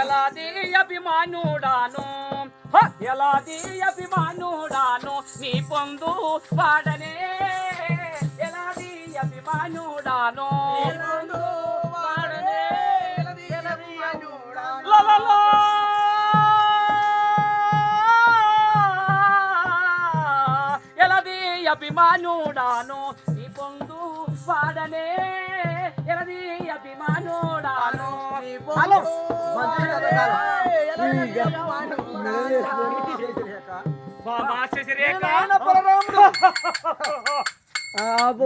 ఎలాది అభిమానుడాను! ఎలాది అభిమానుడాను? నీ పొందు వాడనే. ఎలాది అభిమానుడాను. ఎలది అభిమానుడాను?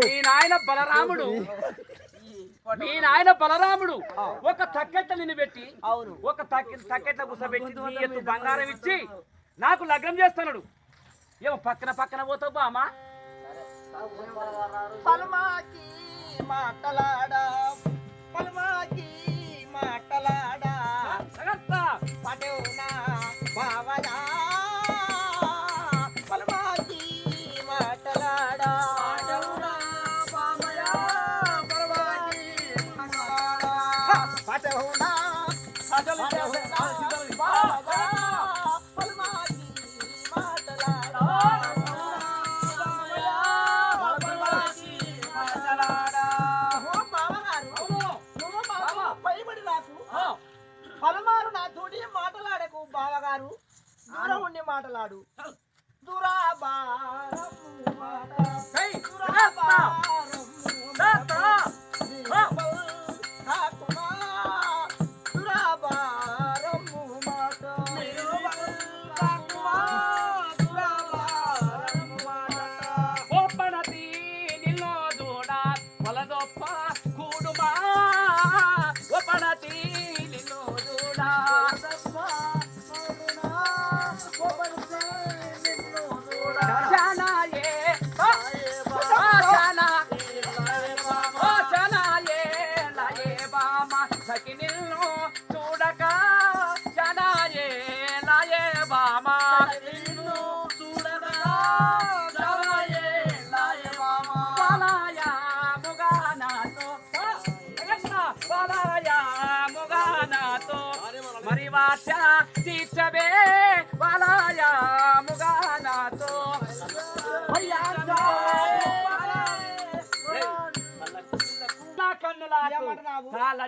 మీ నాయన బలరాముడు. మీ నాయన బలరాముడు. ఒక తక్కెట్ట నిన్ను పెట్టి అవును. ఒక తక్కె తక్కెట్ల కూసబెట్టి నీ ఎత్తు బంగారం ఇచ్చి నాకు లగ్నం చేస్తున్నాడు. ఏమో పక్కన పక్కన పోతావు బామా పలమాకి మాటలాడా. పలమాకి మాటలాడా. 와, 와, ఉండి మాటలాడు. దురాబారము మాట.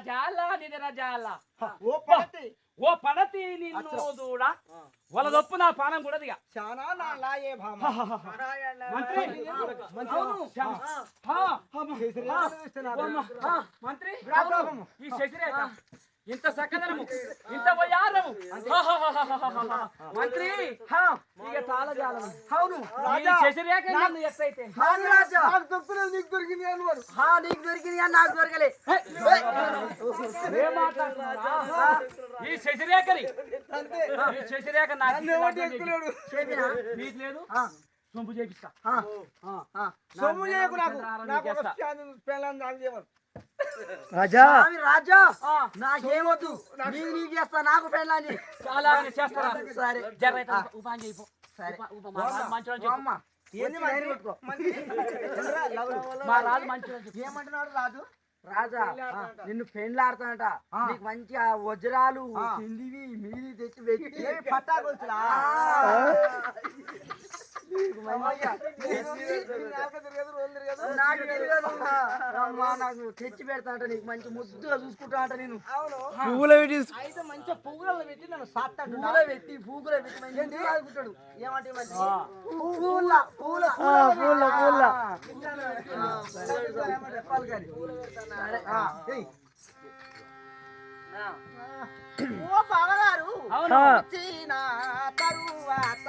జాల నిద్ర జాల. ఓ పడతి ఓ పడతి నిన్ను దూడ. వలదొప్పు నా పానం కూడా దిగా. చాలా నా లాయే భామ. మంత్రి. ఈ శశిరేఖ. ఇంత సకదనము ఇంత వయారము మంత్రి హా, ఇక తాళజాలము అవును నాకు దొరుకుతుంది నీకు దొరికింది అని వాడు. నీకు దొరికింది కానీ నాకు దొరకలే? ఈ శశిరేఖని. ఈ శశిరేఖ నాకు లేదు? సొంపు చేపిస్తా. సొమ్ము చేయకు నాకు. నాకు ఒక నీకేస్తా. ఫ్యాన్ పెళ్ళాం నాకు చేయమను. రాజా! రాజా! ఆ, నాకేమొద్దు. నీకు నీకు చేస్తా నాకు పెళ్ళాన్ని చాలా చేస్తారా? సరే. జర అయితే ఉపాయం చేయిపో. సరే. ఉపా- ఉపా- మా రాజు మంచోడు చెప్పు. అమ్మ ఏంది మంత్రి? మంత్రి. ఏందిరా, లవలు? మా రాజు మంచోడు చెప్పు. ఏమంటున్నాడు రాజు? రాజా నిన్ను పెండ్లాడుతానట నీకు మంచి ఆ వజ్రాలు కిందివి మీది తెచ్చి పెట్టి నాకు తెచ్చి పెడతా అంట తెచ్చి నీకు మంచి ముద్దుగా చూసుకుంటా అంట నేను పువ్వుల పెట్టి అయితే మంచిగా పువ్వులలో పెట్టి నన్ను సాత్తా పూల పెట్టి పూకుల పెట్టి మంచి ఏమంటే పూల పూల పూల పూల చెప్పాలి కానీ ఓ బావగారు అవును తరువాత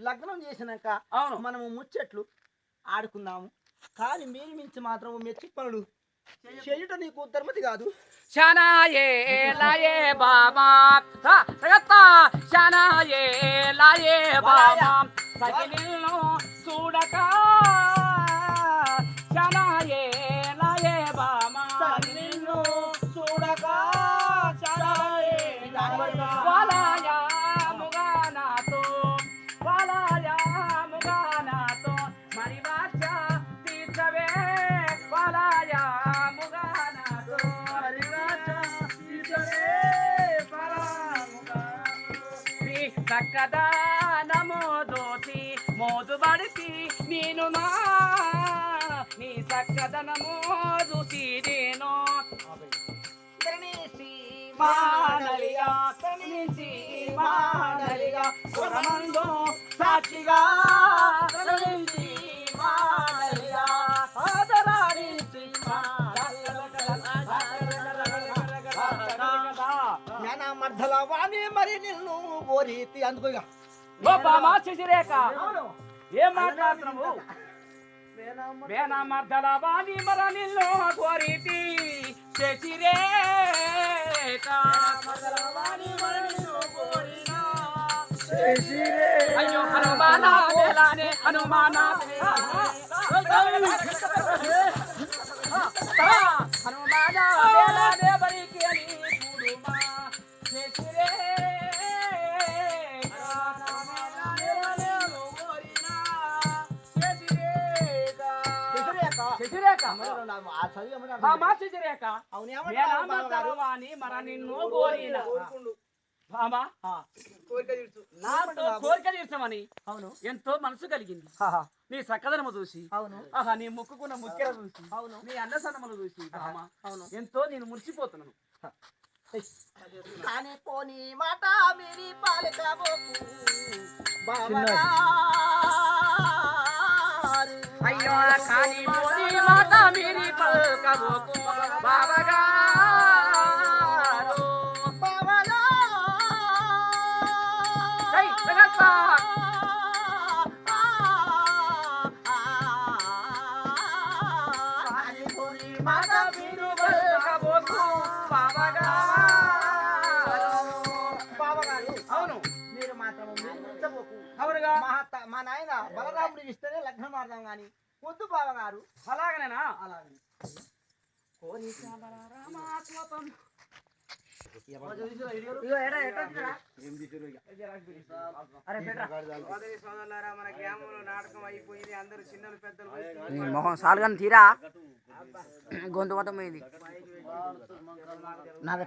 లగ్నం చేసినాక అవును. మనము ముచ్చట్లు ఆడుకుందాము. కానీ మీరు మించి మాత్రం మెచ్చి పనులు చేయుట నీకు ఉత్తరమతి కాదు. శనాయే లాయే బామా. శనాయే లాయే బామా. చూడక నీ చక్కదానమో దోసి మోదు బడిసి నేను. మా నీ చక్కదనమో చూసి నేను మానలిగా తనిసి మానలిగా సురమందో సాక్షిగా మరి నిన్ను ఓ రీతి అందుకో ఇక. శశిరేఖ. ఏం మాట్లాడుతున్నావు? మర్దల మర అయ్యో హనుమాన వేలానే హనుమాన హనుమాన నిన్ను కోరిన. నాతో కోరిక తీర్చమని అవును. ఎంతో మనసు కలిగింది. నీ చక్కదనము చూసి అవును. ఆహా నీ ముక్కుకున్న ముక్కెర చూసి అవును. నీ అందసనములు చూసి బామా అవును. ఎంతో నేను మురిసిపోతున్నాను. కానీ పోనీ మాట మీరి పాలకబోకు అయ్యో కానీ పోనీ మాట మీరి పలుకబోకు బావగారు జై నాయన బలరాముడు ఇస్తేనే లగ్నం ఆడదాం గాని వద్దు బావగారు అలాగనేనా? అలాగే మొహం సాలుగాని తీరా? గొంతు మొత్తం పోయింది. నాది